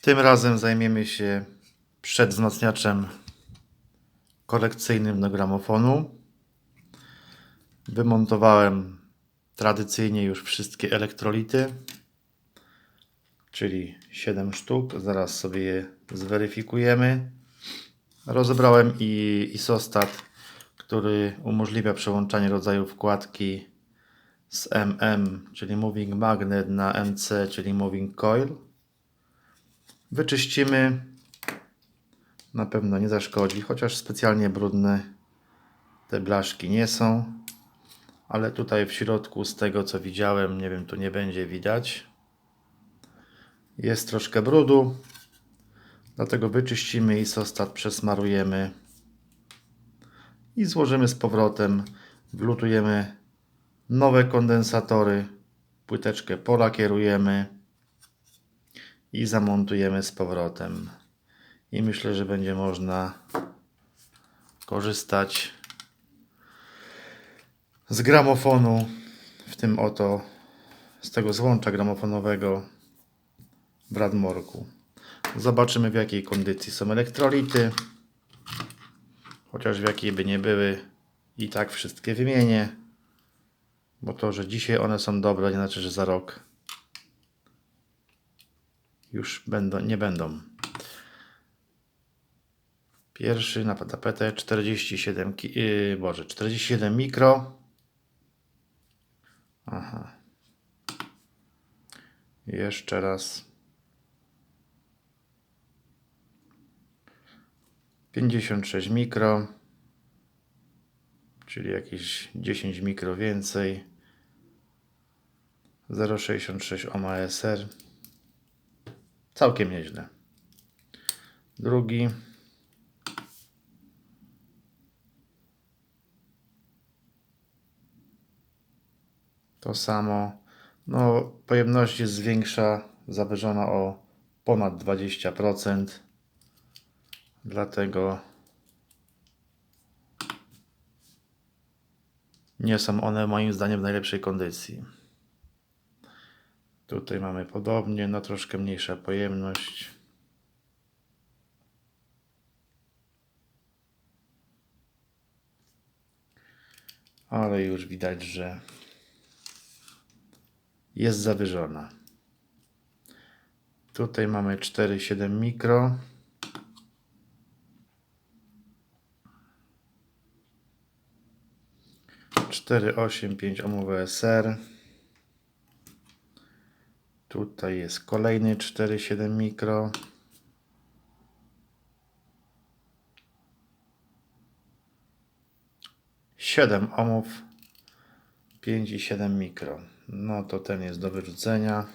Tym razem zajmiemy się przedwzmacniaczem korekcyjnym do gramofonu. Wymontowałem tradycyjnie już wszystkie elektrolity, czyli 7 sztuk. Zaraz sobie je zweryfikujemy. Rozebrałem i isostat, który umożliwia przełączanie rodzaju wkładki z MM, czyli Moving Magnet na MC, czyli Moving Coil. Wyczyścimy. Na pewno nie zaszkodzi, chociaż specjalnie brudne te blaszki nie są. Ale tutaj w środku, z tego co widziałem, nie wiem, tu nie będzie widać. Jest troszkę brudu. Dlatego wyczyścimy isostat, przesmarujemy i złożymy z powrotem. Wlutujemy nowe kondensatory. Płyteczkę polakierujemy i zamontujemy z powrotem. I myślę, że będzie można korzystać z gramofonu, w tym oto z tego złącza gramofonowego w Radmorku. Zobaczymy w jakiej kondycji są elektrolity. Chociaż w jakiej by nie były, i tak wszystkie wymienię. Bo to, że dzisiaj one są dobre, nie znaczy, że za rok już będą, nie będą. Pierwszy na tapetę 47, ki- yy, Boże, 47 mikro. Aha. Jeszcze raz. 56 mikro, czyli jakieś 10 mikro więcej. 0,66 ohm ASR. Całkiem nieźle. Drugi. To samo. No, pojemność jest większa, zawyżona o ponad 20%. Dlatego nie są one moim zdaniem w najlepszej kondycji. Tutaj mamy podobnie, no troszkę mniejsza pojemność. Ale już widać, że jest zawyżona. Tutaj mamy 4,7 mikro. Cztery, osiem, pięć ohmowe SR. Tutaj jest kolejny 4,7 mikro. Siedem ohmów. 5,7 mikro. No to ten jest do wyrzucenia.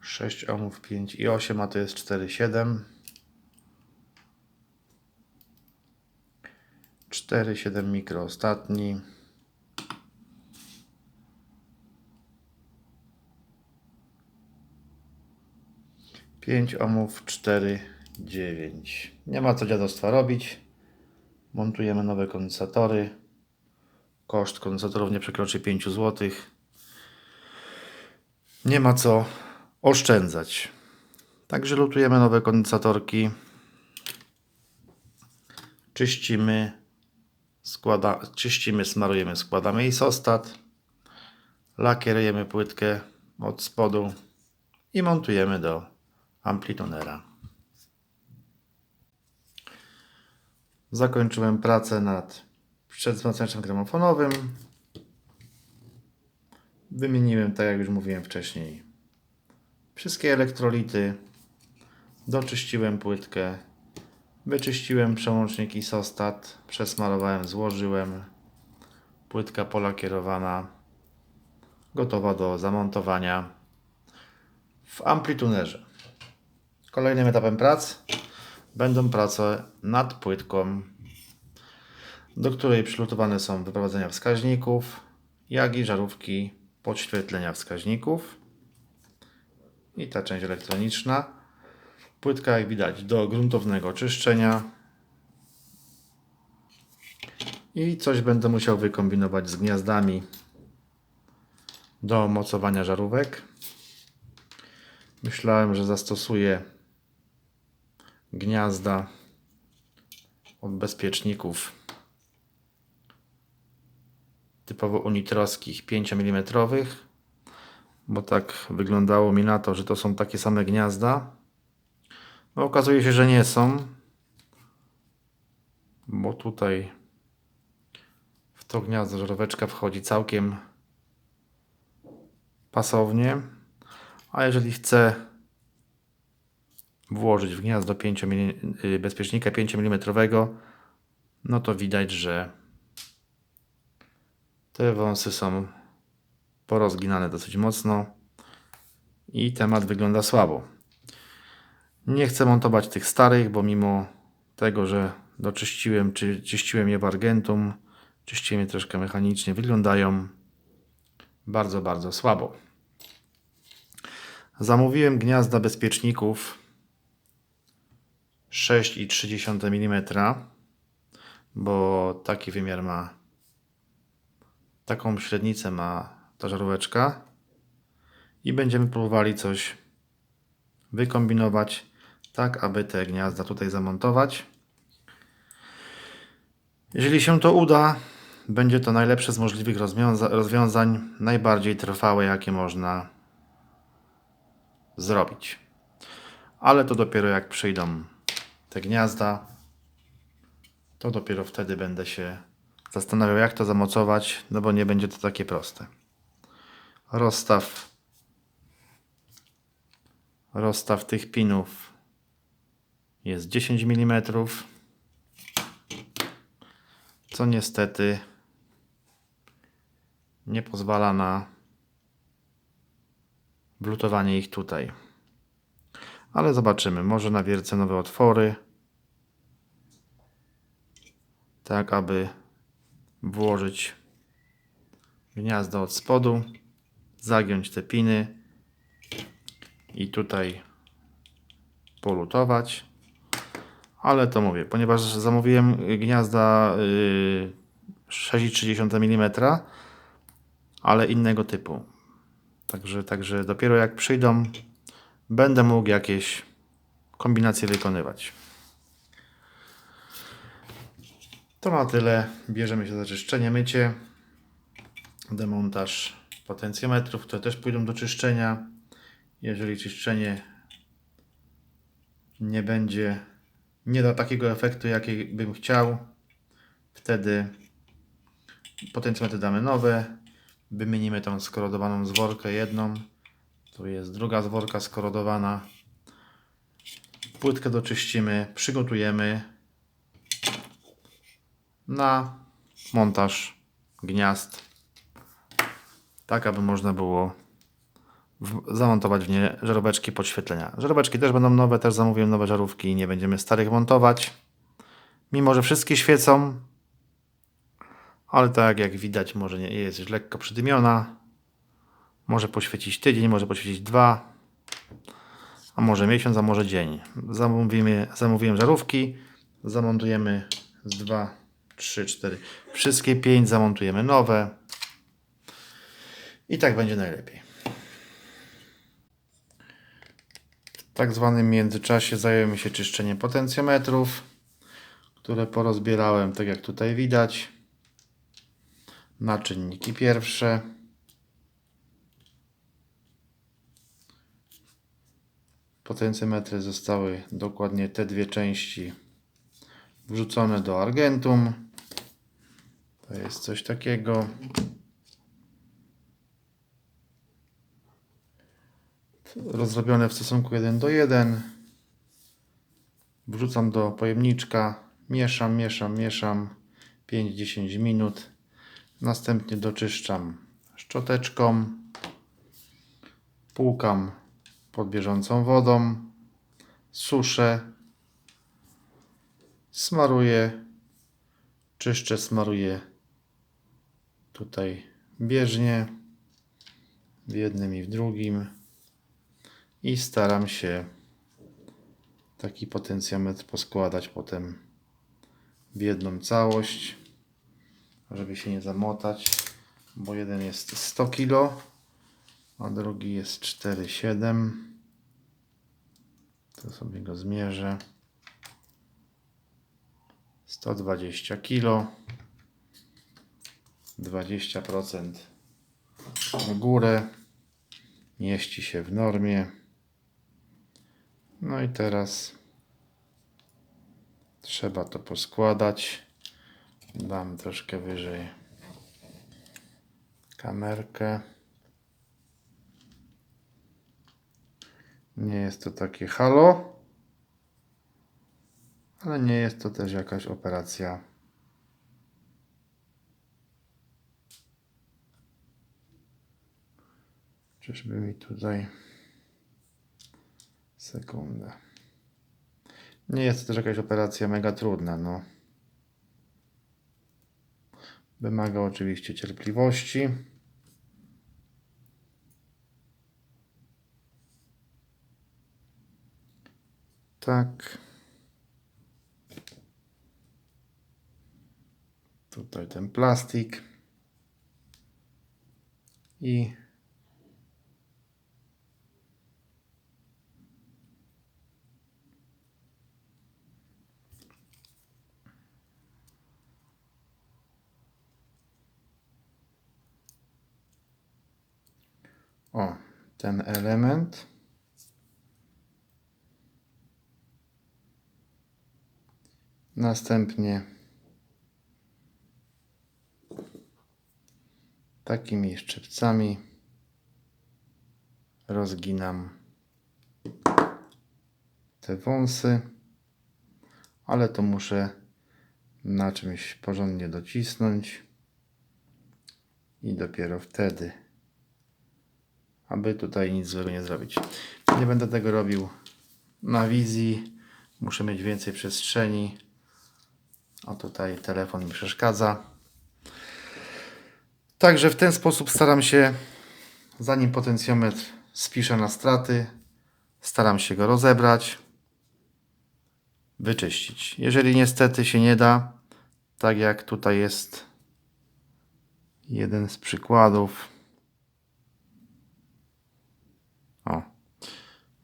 Sześć ohmów, 5 i 8, a to jest 4,7. 4,7 mikro ostatni. Pięć ohmów, 4,9. Nie ma co dziadostwa robić. Montujemy nowe kondensatory. Koszt kondensatorów nie przekroczy 5 zł. Nie ma co oszczędzać. Także lutujemy nowe kondensatorki. Czyścimy, składa, czyścimy, smarujemy, składamy isostat, lakierujemy płytkę od spodu i montujemy do amplitunera. Zakończyłem pracę nad przedwzmacniaczem gramofonowym. Wymieniłem, tak jak już mówiłem wcześniej, wszystkie elektrolity. Doczyściłem płytkę. Wyczyściłem przełącznik isostat, przesmarowałem, złożyłem. Płytka polakierowana, gotowa do zamontowania w amplitunerze. Kolejnym etapem prac będą prace nad płytką, do której przylutowane są wyprowadzenia wskaźników, jak i żarówki podświetlenia wskaźników. I ta część elektroniczna. Płytka, jak widać, do gruntownego czyszczenia. I coś będę musiał wykombinować z gniazdami do mocowania żarówek. Myślałem, że zastosuję gniazda od bezpieczników typowo unitroskich 5 mm, bo tak wyglądało mi na to, że to są takie same gniazda. No okazuje się, że nie są, bo tutaj w to gniazdo żaróweczka wchodzi całkiem pasownie, a jeżeli chcę włożyć w gniazdo 5 mm, y, bezpiecznika 5 mm, no to widać, że te wąsy są porozginane dosyć mocno i temat wygląda słabo. Nie chcę montować tych starych, bo mimo tego, że doczyściłem, czy czyściłem je w Argentum, czyściłem je troszkę mechanicznie, wyglądają bardzo, bardzo słabo. Zamówiłem gniazda bezpieczników 6,3 mm, bo taki wymiar ma, taką średnicę ma ta żaróweczka i będziemy próbowali coś wykombinować tak, aby te gniazda tutaj zamontować. Jeżeli się to uda, będzie to najlepsze z możliwych rozwiąza rozwiązań, najbardziej trwałe, jakie można zrobić. Ale to dopiero jak przyjdą te gniazda, to dopiero wtedy będę się zastanawiał, jak to zamocować, no bo nie będzie to takie proste. Rozstaw, rozstaw tych pinów jest 10 mm, co niestety nie pozwala na blutowanie ich tutaj. Ale zobaczymy, może nawiercę nowe otwory, tak aby włożyć gniazdo od spodu, zagiąć te piny i tutaj polutować. Ale to mówię, ponieważ zamówiłem gniazda yy, 6,3 mm, ale innego typu. Także, także dopiero jak przyjdą, będę mógł jakieś kombinacje wykonywać. To na tyle. Bierzemy się za czyszczenie, mycie, demontaż potencjometrów, które też pójdą do czyszczenia. Jeżeli czyszczenie nie będzie, nie da takiego efektu, jaki bym chciał, wtedy potencjometry damy nowe, wymienimy tą skorodowaną zworkę jedną, tu jest druga zworka skorodowana, płytkę doczyścimy, przygotujemy na montaż gniazd, tak aby można było w, zamontować w nie żaróweczki podświetlenia. Żaróweczki też będą nowe, też zamówiłem nowe żarówki i nie będziemy starych montować. Mimo, że wszystkie świecą, ale tak jak widać, może nie jest już lekko przydymiona. Może poświecić tydzień, może poświecić dwa, a może miesiąc, a może dzień. Zamówimy, zamówiłem żarówki, zamontujemy z dwa, trzy, cztery. Wszystkie pięć zamontujemy nowe. I tak będzie najlepiej. Tak zwanym międzyczasie zajęły się czyszczeniem potencjometrów, które porozbierałem, tak jak tutaj widać na czynniki pierwsze. Potencjometry zostały dokładnie te dwie części wrzucone do Argentum. To jest coś takiego. Rozrobione w stosunku 1 do 1. Wrzucam do pojemniczka, mieszam, mieszam, mieszam 5-10 minut. Następnie doczyszczam szczoteczką. Płukam pod bieżącą wodą. Suszę. Smaruję. Czyszczę, smaruję tutaj bieżnie w jednym i w drugim i staram się taki potencjometr poskładać potem w jedną całość żeby się nie zamotać, bo jeden jest 100 kg, a drugi jest 4,7. To sobie go zmierzę. 120 kg. 20% w górę. Mieści się w normie. No i teraz trzeba to poskładać. Dam troszkę wyżej kamerkę. Nie jest to takie halo, ale nie jest to też jakaś operacja. Czyżby mi tutaj sekundę. Nie jest to też jakaś operacja mega trudna, no. Wymaga oczywiście cierpliwości. Tak. Tutaj ten plastik. I o, ten element. Następnie takimi szczypcami rozginam te wąsy, ale to muszę na czymś porządnie docisnąć i dopiero wtedy, aby tutaj nic złego nie zrobić. Nie będę tego robił na wizji, muszę mieć więcej przestrzeni. A tutaj telefon mi przeszkadza. Także w ten sposób staram się, zanim potencjometr spiszę na straty, staram się go rozebrać, wyczyścić. Jeżeli niestety się nie da, tak jak tutaj jest jeden z przykładów. O,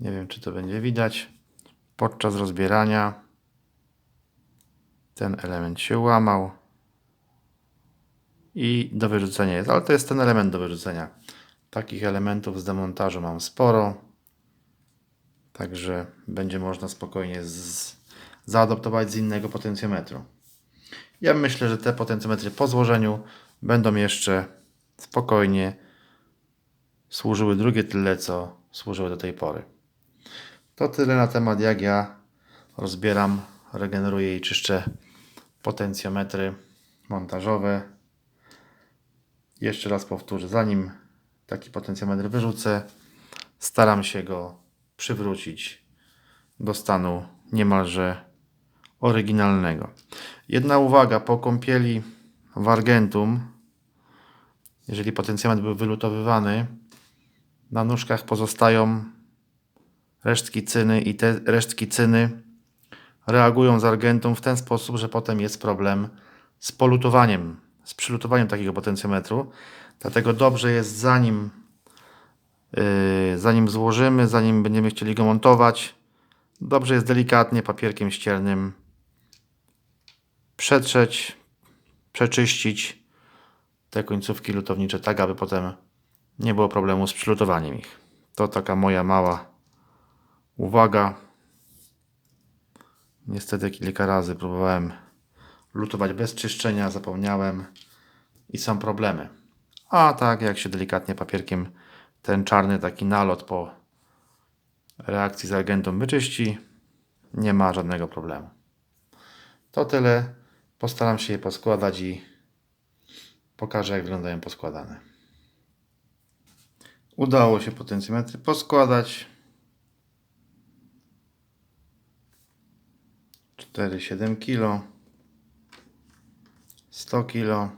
nie wiem czy to będzie widać. Podczas rozbierania ten element się łamał i do wyrzucenia jest, ale to jest ten element do wyrzucenia. Takich elementów z demontażu mam sporo, także będzie można spokojnie z, zaadoptować z innego potencjometru. Ja myślę, że te potencjometry po złożeniu będą jeszcze spokojnie służyły drugie tyle, co służyły do tej pory. To tyle na temat, jak ja rozbieram, regeneruję i czyszczę potencjometry montażowe. Jeszcze raz powtórzę, zanim taki potencjometr wyrzucę, staram się go przywrócić do stanu niemalże oryginalnego. Jedna uwaga, po kąpieli w Argentum, jeżeli potencjometr był wylutowywany, na nóżkach pozostają resztki cyny i te resztki cyny reagują z argentą w ten sposób, że potem jest problem z polutowaniem, z przylutowaniem takiego potencjometru. Dlatego dobrze jest zanim, yy, zanim złożymy, zanim będziemy chcieli go montować, dobrze jest delikatnie papierkiem ściernym przetrzeć, przeczyścić te końcówki lutownicze tak, aby potem nie było problemu z przylutowaniem ich. To taka moja mała uwaga. Niestety kilka razy próbowałem lutować bez czyszczenia, zapomniałem i są problemy. A tak, jak się delikatnie papierkiem ten czarny taki nalot po reakcji z agentą wyczyści, nie ma żadnego problemu. To tyle. Postaram się je poskładać i pokażę, jak wyglądają poskładane. Udało się potencjometry poskładać. 4,7 kg 100 kg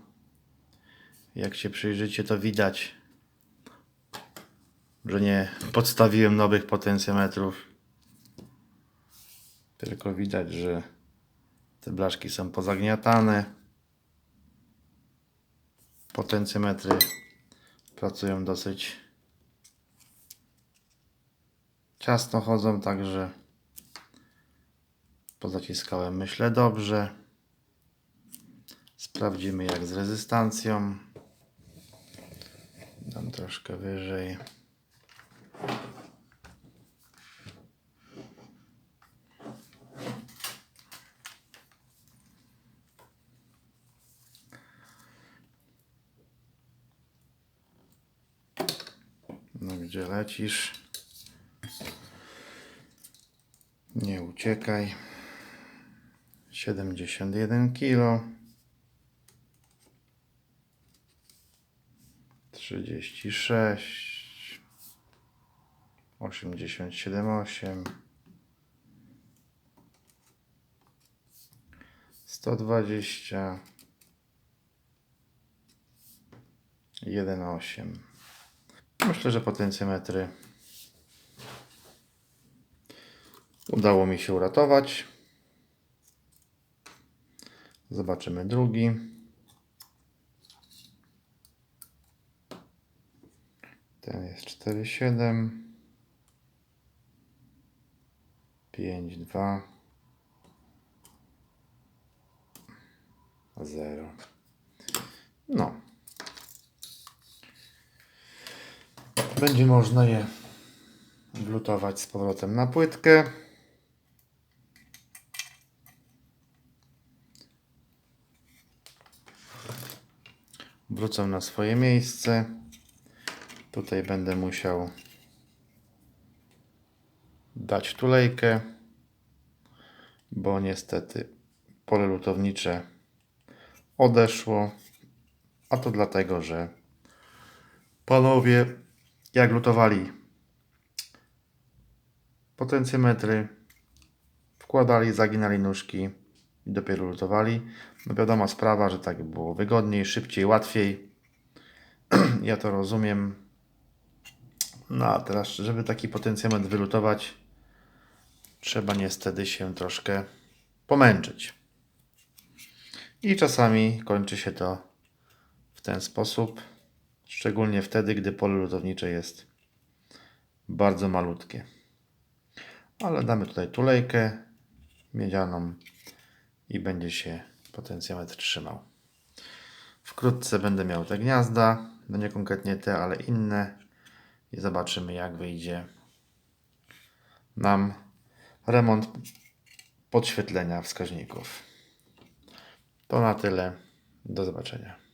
jak się przyjrzycie to widać że nie podstawiłem nowych potencjometrów. Tylko widać, że te blaszki są pozagniatane. Potencjometry pracują dosyć ciasno chodzą, także pozaciskałem myślę dobrze. Sprawdzimy jak z rezystancją. Dam troszkę wyżej. No gdzie lecisz? Nie uciekaj. 71 kilo. 36 87 8 120 1 8 Myślę, że potencjometry udało mi się uratować. Zobaczymy drugi. Ten jest 4,7. 5,2. 0. No. Będzie można je wlutować z powrotem na płytkę. Wrócę na swoje miejsce. Tutaj będę musiał dać tulejkę, bo niestety pole lutownicze odeszło, a to dlatego, że panowie jak lutowali potencjometry, wkładali, zaginali nóżki i dopiero lutowali. No wiadoma sprawa, że tak było wygodniej, szybciej, łatwiej. ja to rozumiem. No a teraz, żeby taki potencjometr wylutować, trzeba niestety się troszkę pomęczyć. I czasami kończy się to w ten sposób, szczególnie wtedy, gdy pole lutownicze jest bardzo malutkie. Ale damy tutaj tulejkę miedzianą i będzie się potencjometr trzymał. Wkrótce będę miał te gniazda, no nie konkretnie te, ale inne i zobaczymy jak wyjdzie nam remont podświetlenia wskaźników. To na tyle. Do zobaczenia.